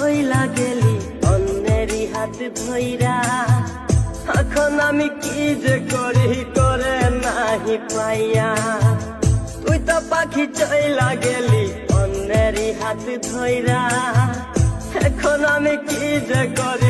চইলা গেলি অন্যেরই হাত ভৈরা এখন আমি কি যে করি, করে নাহি পাইয়া। তুই তো পাখি চইলা গেলি, অন্যেরই হাত ধইরা। এখন আমি কি যে করি